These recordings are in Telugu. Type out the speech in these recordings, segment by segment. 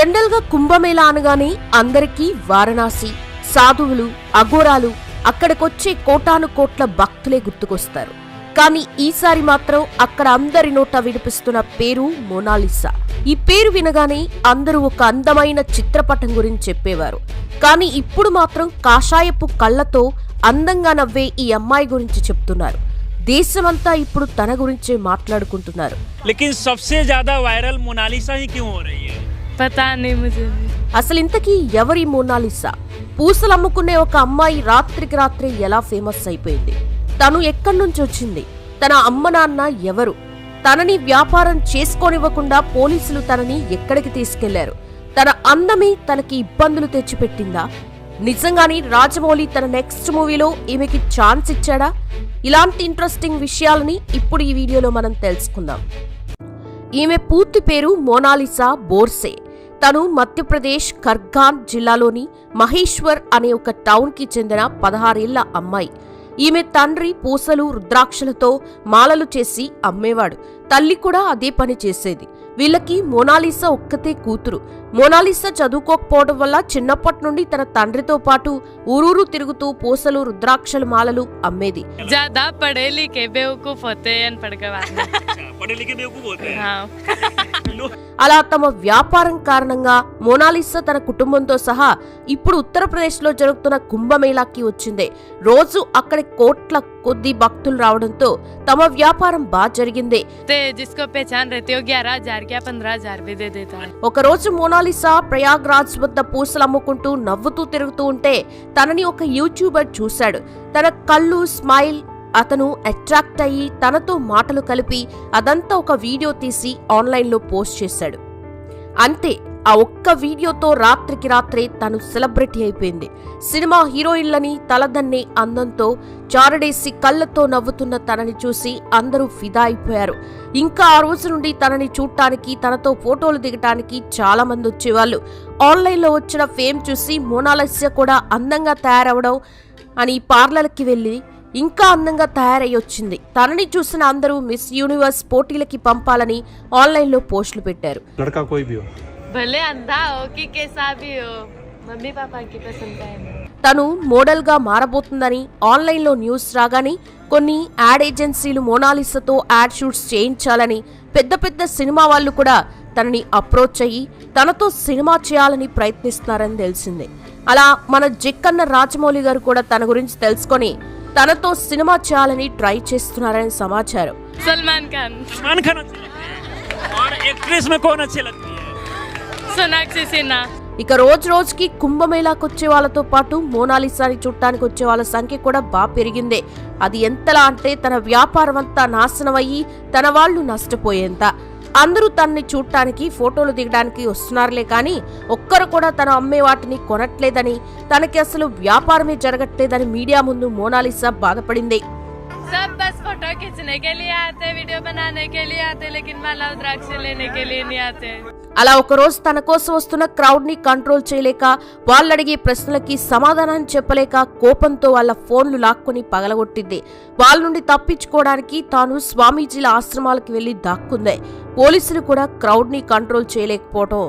జనరల్గా కుంభమేళా అనగానే అందరికీ వారణాసి సాధువులు అఘోరాలు అక్కడికొచ్చే కోటాను కోట్ల భక్తులే గుర్తుకొస్తారు. కానీ ఈసారి మాత్రం అక్కడ అందరి నోట వినిపిస్తున్న పేరు మోనాలిసా. ఈ పేరు వినగానే అందరూ ఒక అందమైన చిత్రపటం గురించి చెప్పేవారు. కానీ ఇప్పుడు మాత్రం కాషాయపు కళ్ళతో అందంగా నవ్వే ఈ అమ్మాయి గురించి చెప్తున్నారు. దేశమంతా ఇప్పుడు తన గురించే మాట్లాడుకుంటున్నారు. లేకిన్ సబ్సే జాదా వైరల్ మొనాలిసా హీ క్యూ హో రహీ పతా అసలు ఇంతకీ ఎవరి మోనాలిసా? పూసలు అమ్ముకునే ఒక అమ్మాయి రాత్రికి రాత్రి ఎలా ఫేమస్ అయిపోయింది? తను ఎక్కడి నుంచి వచ్చింది? తన అమ్మ నాన్న ఎవరు? తనని వ్యాపారం చేసుకోనివ్వకుండా పోలీసులు తనని ఎక్కడికి తీసుకెళ్ళారు? తన అందమే తనకి ఇబ్బందులు తెచ్చిపెట్టిందా? నిజంగానే రాజమౌళి తన నెక్స్ట్ మూవీలో ఈమెకి ఛాన్స్ ఇచ్చాడా? ఇలాంటి ఇంట్రెస్టింగ్ విషయాలని ఇప్పుడు ఈ వీడియోలో మనం తెలుసుకుందాం. ఈమె పూర్తి పేరు మోనాలిసా బోర్సే. తను మధ్యప్రదేశ్ ఖర్గాన్ జిల్లాలోని మహేశ్వర్ అనే ఒక టౌన్కి చెందిన పదహారేళ్ళ అమ్మాయి. ఈమె తండ్రి పూసలు రుద్రాక్షలతో మాలలు చేసి అమ్మేవాడు. తల్లి కూడా అదే పని చేసేది. వీళ్ళకి మోనాలిసా ఒక్కతే కూతురు. మోనాలిసా చదువుకోకపోవడం వల్ల చిన్నప్పటి నుండి తన తండ్రితో పాటు ఊరూరు తిరుగుతూ పూసలు రుద్రాక్షలు మాలలు అమ్మేది. అలా తమ వ్యాపారం కారణంగా మోనాలిసా తన కుటుంబంతో సహా ఇప్పుడు ఉత్తరప్రదేశ్లో జరుగుతున్న కుంభమేళాకి వచ్చింది. రోజు అక్కడ కోట్ల కొద్ది భక్తులు రావడంతో తమ వ్యాపారం బాగా జరిగింది. ఒక రోజు మోనా మొనాలిసా ప్రయాగ్రాజ్ వద్ద పూసలు అమ్ముకుంటూ నవ్వుతూ తిరుగుతూ ఉంటే తనని ఒక యూట్యూబర్ చూశాడు. తన కళ్ళు స్మైల్ అతను అట్రాక్ట్ అయ్యి తనతో మాటలు కలిపి అదంతా ఒక వీడియో తీసి ఆన్లైన్లో పోస్ట్ చేశాడు. అంతే ఆ ఒక్క వీడియోతో రాత్రికి రాత్రే తను సెలబ్రిటీ అయిపోయింది. సినిమా హీరోయిన్లని తలదన్నే అందంతో చారడేసి కళ్ళతో నవ్వుతున్న తనని చూసి అందరూ ఫిదా అయిపోయారు. ఇంకా ఆ రోజు నుండి తనని చూడటానికి తనతో ఫోటోలు దిగటానికి చాలా మంది వచ్చేవాళ్ళు. ఆన్లైన్లో వచ్చిన ఫేమ్ చూసి మోనాలస్య కూడా అందంగా తయారవడం అని పార్లర్కి వెళ్ళి ఇంకా అందంగా తయారై వచ్చింది. తనని చూసిన అందరూ మిస్ యూనివర్స్ పోటీలకి పంపాలని ఆన్లైన్లో పోస్టులు పెట్టారు. భలే అందా ఓకే సాబియో. మమ్మీ పాపాకి తను మోడల్గా మారబోతుందని ఆన్లైన్లో న్యూస్ రాగానే కొన్ని యాడ్ ఏజెన్సీలు మోనాలిసతో యాడ్ షూట్స్ చేయించాలని పెద్ద పెద్ద సినిమా వాళ్ళు కూడా తనని అప్రోచ్ అయ్యి తనతో సినిమా చేయాలని ప్రయత్నిస్తున్నారని తెలిసింది. అలా మన జక్కన్న రాజమౌళి గారు కూడా తన గురించి తెలుసుకొని తనతో సినిమా చేయాలని ట్రై చేస్తున్నారని సమాచారం. సల్మాన్ ఖాన్. సల్మాన్ ఖాన్ अच्छे लगते हैं और एक्ट्रेस में कौन अच्छे लगती है सोनाक्षी सिन्हा ఇక రోజు రోజుకి కుంభమేళాకు వచ్చే వాళ్ళతో పాటు మోనాలిసాని చుట్టానికి వచ్చే వాళ్ళ సంఖ్య కూడా బాగా పెరిగిందే అది ఎంతలా అంటే తన వ్యాపారం అంతా నాశనం అయ్యి తన వాళ్ళు నష్టపోయేంత అందరూ తనని చూడటానికి ఫోటోలు దిగడానికి వస్తున్నారులే కానీ ఒక్కరు కూడా తన అమ్మే వాటిని కొనట్లేదని తనకి అసలు వ్యాపారమే జరగట్లేదని మీడియా ముందు మోనాలిసా బాధపడింది सब बस फोटो खींचने के लिए आते वीडियो बनाने के लिए आते लेकिन माला रुद्राक्ष लेने के लिए नहीं आते అలా ఒకరోజు తన కోసం వస్తున్న క్రౌడ్ ని కంట్రోల్ చేయలేక వాళ్ళడిగే ప్రశ్నలకి సమాధానం చెప్పలేక కోపంతో వాళ్ళ ఫోన్లు లాక్కొని పగలగొట్టింది వాళ్ళ నుండి తప్పించుకోవడానికి తాను స్వామీజీల ఆశ్రమాలకు వెళ్లి దాక్కుంది పోలీసులు కూడా క్రౌడ్ ని కంట్రోల్ చేయలేకపోవటం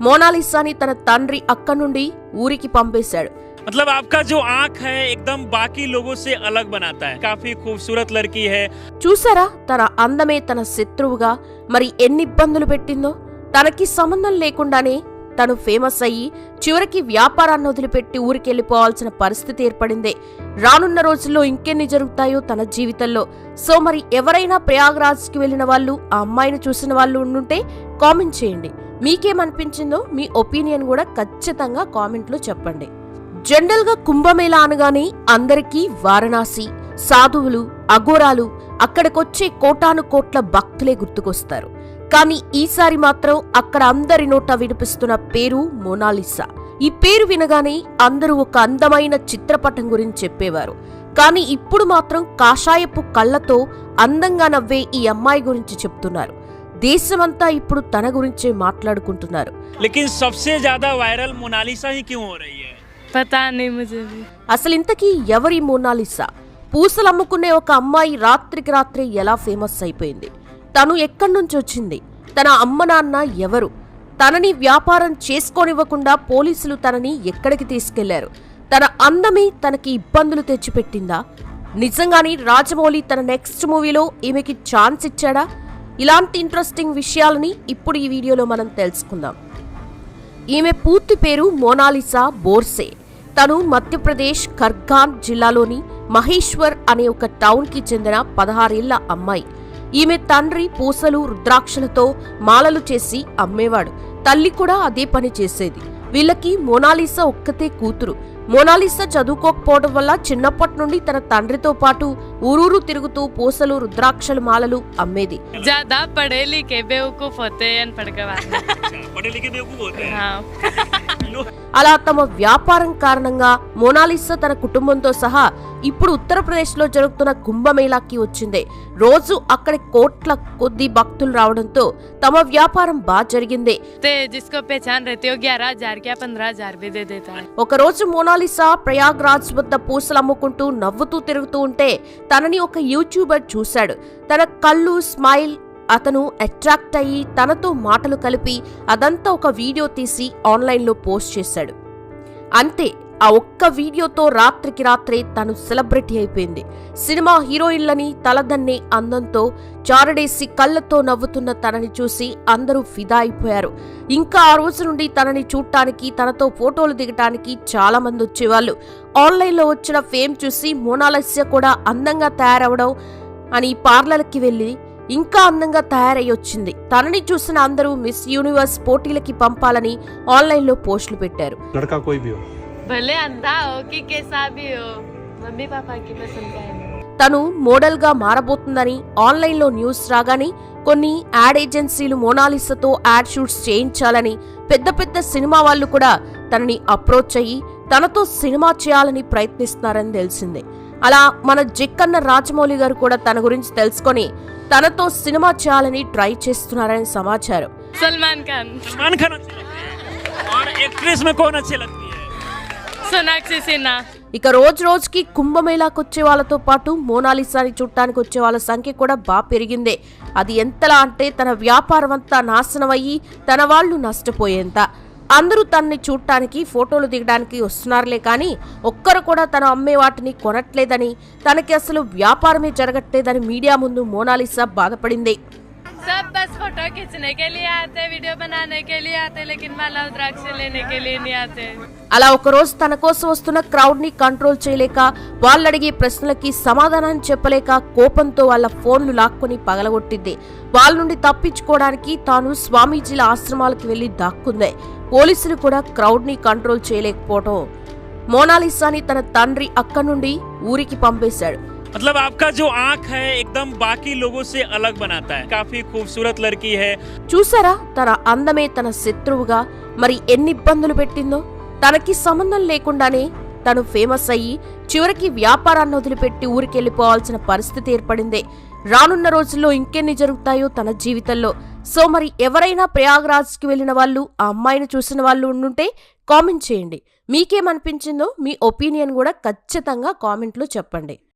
మోనాలిసాని తన తండ్రి అక్కడి నుండి ఊరికి పంపేశాడు मतलब आपका जो आंख है एकदम बाकी लोगों से अलग बनाता है काफी खूबसूरत लड़की है చూసారా తన అందమే తన శత్రువుగా మరి ఎన్ని ఇబ్బందులు పెట్టిందో తనకి సంబంధం లేకుండానే తను ఫేమస్ అయ్యి చివరికి వ్యాపారాన్ని వదిలిపెట్టి ఊరికెళ్ళిపోవాల్సిన పరిస్థితి ఏర్పడింది. రానున్న రోజుల్లో ఇంకెన్ని జరుగుతాయో తన జీవితంలో. సో మరి ఎవరైనా ప్రయాగ్రాజ్కి వెళ్ళిన వాళ్ళు ఆ అమ్మాయిని చూసిన వాళ్ళు ఉండుంటే కామెంట్ చేయండి. మీకేమనిపించిందో మీ ఒపీనియన్ కూడా ఖచ్చితంగా కామెంట్లో చెప్పండి. జనరల్గా కుంభమేళా అనగానే అందరికీ వారణాసి సాధువులు అఘోరాలు అక్కడికొచ్చే కోటాను కోట్ల భక్తులే గుర్తుకొస్తారు. కానీ ఈసారి మాత్రం అక్కడ అందరి నోట వినిపిస్తున్న పేరు మోనాలిసా. ఈ పేరు వినగానే అందరూ ఒక అందమైన చిత్రపటం గురించి చెప్పేవారు. కానీ ఇప్పుడు మాత్రం కాషాయపు కళ్ళతో అందంగా నవ్వే ఈ అమ్మాయి గురించి చెప్తున్నారు. దేశమంతా ఇప్పుడు తన గురించే మాట్లాడుకుంటున్నారు. వైరల్ అసలు ఇంతకీ ఎవరి మోనాలిసా? పూసలు అమ్ముకునే ఒక అమ్మాయి రాత్రికి రాత్రి ఎలా ఫేమస్ అయిపోయింది? తను ఎక్కడి నుంచి వచ్చింది? తన అమ్మ నాన్న ఎవరు? తనని వ్యాపారం చేసుకోనివ్వకుండా పోలీసులు తనని ఎక్కడికి తీసుకెళ్ళారు? తన అందమే తనకి ఇబ్బందులు తెచ్చిపెట్టిందా? నిజంగానే రాజమౌళి తన నెక్స్ట్ మూవీలో ఈమెకి ఛాన్స్ ఇచ్చాడా? ఇలాంటి ఇంట్రెస్టింగ్ విషయాలని ఇప్పుడు ఈ వీడియోలో మనం తెలుసుకుందాం. ఈమె పూర్తి పేరు మోనాలిసా బోర్సే. తను మధ్యప్రదేశ్ ఖర్గాన్ జిల్లాలోని మహేశ్వర్ అనే ఒక టౌన్కి చెందిన పదహారేళ్ళ అమ్మాయి. ఈమె తండ్రి పూసలు రుద్రాక్షలతో మాలలు చేసి అమ్మేవాడు. తల్లి కూడా అదే పని చేసేది. వీళ్ళకి మోనాలిసా ఒక్కతే కూతురు. మోనాలిసా చదువుకోకపోవడం వల్ల చిన్నప్పటి నుండి తన తండ్రితో పాటు ఊరూరు తిరుగుతూ పూసలు రుద్రాక్షలు మాలలు అమ్మేది. అలా తమ వ్యాపారం కారణంగా మోనాలిసా తన కుటుంబంతో సహా ఇప్పుడు ఉత్తరప్రదేశ్లో జరుగుతున్న కుంభమేళాకి వచ్చింది. రోజు అక్కడ కోట్ల కొద్ది భక్తులు రావడంతో తమ వ్యాపారం బాగా జరిగింది. ఒక రోజు మోనాలిసా ప్రయాగ్రాజ్ వద్ద పూసలు అమ్ముకుంటూ నవ్వుతూ తిరుగుతూ ఉంటే తనని ఒక యూట్యూబర్ చూశాడు. తన కళ్ళు స్మైల్ అతను అట్రాక్ట్ అయ్యి తనతో మాటలు కలిపి అదంతా ఒక వీడియో తీసి ఆన్లైన్లో పోస్ట్ చేశాడు. అంతే ఆ ఒక్క వీడియోతో రాత్రికి రాత్రే తను సెలబ్రిటీ అయిపోయింది. సినిమా హీరోయిన్లని తలదన్నే అందంతో చారడేసి కళ్ళతో నవ్వుతున్న తనని చూసి అందరూ ఫిదా అయిపోయారు. ఇంకా ఆ రోజు నుండి తనని చూడటానికి తనతో ఫోటోలు దిగటానికి చాలా మంది వచ్చేవాళ్ళు. ఆన్లైన్లో వచ్చిన ఫేమ్ చూసి మోనాలస్య కూడా అందంగా తయారవడం అని పార్లర్కి వెళ్ళి ఇంకా అందంగా తయారై వచ్చింది. తనని చూసిన అందరూ మిస్ యూనివర్స్ పోటీలకి పంపాలని ఆన్లైన్లో పోస్టులు పెట్టారు. భలే అంతా ఓకే సాబియో మమ్మీ పాపాకి తను మోడల్గా మారబోతుందని ఆన్లైన్లో న్యూస్ రాగానే కొన్ని యాడ్ ఏజెన్సీలు మోనాలిసతో యాడ్ షూట్స్ చేయించాలని పెద్ద పెద్ద సినిమా వాళ్ళు కూడా తనని అప్రోచ్ అయ్యి తనతో సినిమా చేయాలని ప్రయత్నిస్తున్నారని తెలిసిందే. అలా మన జిక్కన్న రాజమౌళి గారు కూడా తన గురించి తెలుసుకొని తనతో సినిమా చేయాలని ట్రై చేస్తున్నారని సమాచారం. సల్మాన్ ఖాన్. సల్మాన్ ఖాన్ ఇక రోజు రోజుకి కుంభమేళాకు వచ్చే వాళ్ళతో పాటు మోనాలిసాని చూడటానికి వచ్చే వాళ్ళ సంఖ్య కూడా బాగా పెరిగిందే. అది ఎంతలా అంటే తన వ్యాపారం అంతా నాశనం అయ్యి తన వాళ్ళు నష్టపోయేంత. అందరూ తనని చూడటానికి ఫోటోలు దిగడానికి వస్తున్నారులే కానీ ఒక్కరు కూడా తను అమ్మే వాటిని కొనట్లేదని తనకి అసలు వ్యాపారమే జరగట్లేదని మీడియా ముందు మోనాలిసా బాధపడింది. सब बस फोटो खींचने के लिए आते वीडियो बनाने के लिए आते लेकिन माला रुद्राक्ष लेने के लिए नहीं आते అలా ఒకరోజు తన కోసం వస్తున్న క్రౌడ్ ని కంట్రోల్ చేయలేక వాళ్ళడిగే ప్రశ్నలకి సమాధానం చెప్పలేక కోపంతో వాళ్ళ ఫోన్లు లాక్కొని పగలగొట్టింది వాళ్ళ నుండి తప్పించుకోవడానికి తాను స్వామీజీల ఆశ్రమాలకు వెళ్లి దాక్కుంది పోలీసులు కూడా క్రౌడ్ ని కంట్రోల్ చేయలేకపోవడం మోనాలిసాని తన తండ్రి అక్కడి నుండి ఊరికి పంపేశాడు मतलब आपका जो आंख है एकदम बाकी लोगों से अलग बनाता है काफी खूबसूरत लड़की है చూసారా తన అందమే తన శత్రువుగా మరి ఎన్ని ఇబ్బందులు పెట్టిందో తనకి సంబంధం లేకుండానే తను ఫేమస్ అయ్యి చివరికి వ్యాపారాన్ని వదిలిపెట్టి ఊరికెళ్ళిపోవాల్సిన పరిస్థితి ఏర్పడింది రానున్న రోజుల్లో ఇంకెన్ని జరుగుతాయో తన జీవితంలో సో మరి ఎవరైనా ప్రయాగ్రాజ్కి వెళ్ళిన వాళ్ళు ఆ అమ్మాయిని చూసిన వాళ్ళు ఉండుంటే కామెంట్ చేయండి మీకేమనిపించిందో మీ ఒపీనియన్ కూడా ఖచ్చితంగా కామెంట్లో చెప్పండి